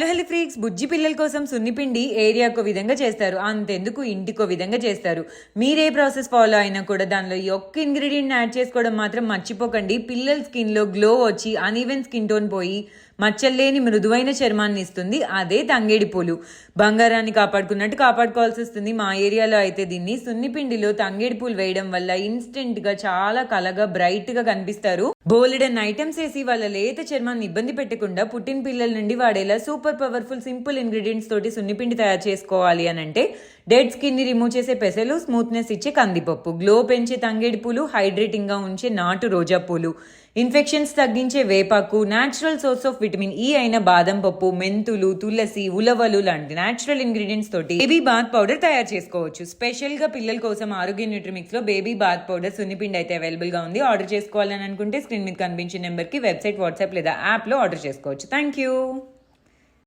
Hello hello freaks బుజ్జి పిల్లల కోసం సున్నిపిండి ఏరియాకో విధంగా చేస్తారు. అంతెందుకు ఇంటికో విధంగా చేస్తారు. మీరే ప్రాసెస్ ఫాలో అయినా కూడా దానిలో ఒక్క ఇంగ్రీడియంట్ యాడ్ చేసుకోవడం మాత్రం మర్చిపోకండి. పిల్లల స్కిన్లో గ్లో వచ్చి అన్ఈవెన్ స్కిన్ టోన్ పోయి మచ్చల్లేని మృదువైన చర్మాన్ని ఇస్తుంది. అదే తంగేడి పూలు. బంగారాన్ని కాపాడుకున్నట్టు కాపాడుకోవాల్సి వస్తుంది. మా ఏరియాలో అయితే దీన్ని సున్నిపిండిలో తంగేడి పూలు వేయడం వల్ల ఇన్స్టెంట్గా చాలా కలగా బ్రైట్గా కనిపిస్తారు. బోలెడన్ ఐటమ్స్ వేసి వాళ్ళ లేత చర్మాన్ని ఇబ్బంది పెట్టకుండా పుట్టిన పిల్లల నుండి వాడేలా సూపర్ పవర్ఫుల్ సింపుల్ ఇంగ్రీడియంట్స్ తోటి సున్నిపిండి తయారు చేసుకోవాలి అని అంటే డెడ్ స్కిన్ని రిమూవ్ చేసే పెసలు స్మూత్నెస్ ఇచ్చే కందిపప్పు. గ్లో పెంచే తంగేడి పూలు హైడ్రేటింగ్గా ఉంచే నాటు రోజా పూలు. ఇన్ఫెక్షన్స్ తగ్గించే వేపాకు natural source of vitamin E అయిన బాదం పప్పు మెంతులు తులసి ఉలవలు లాంటి న్యాచురల్ ఇంగ్రీడియంట్స్ తోటి బేబీ బాత్ పౌడర్ తయారు చేసుకోవచ్చు. స్పెషల్గా పిల్లల కోసం ఆరోగ్య న్యూట్రిమిక్స్లో బేబీ బాత్ పౌడర్ సున్నిపిండి అయితే అవైలబుల్గా ఉంది. ఆర్డర్ చేసుకోవాలని అనుకుంటే స్క్రీన్ మీద కనిపించే నెంబర్కి వెబ్సైట్ వాట్సాప్ లేదా యాప్లో ఆర్డర్ చేసుకోవచ్చు. Thank you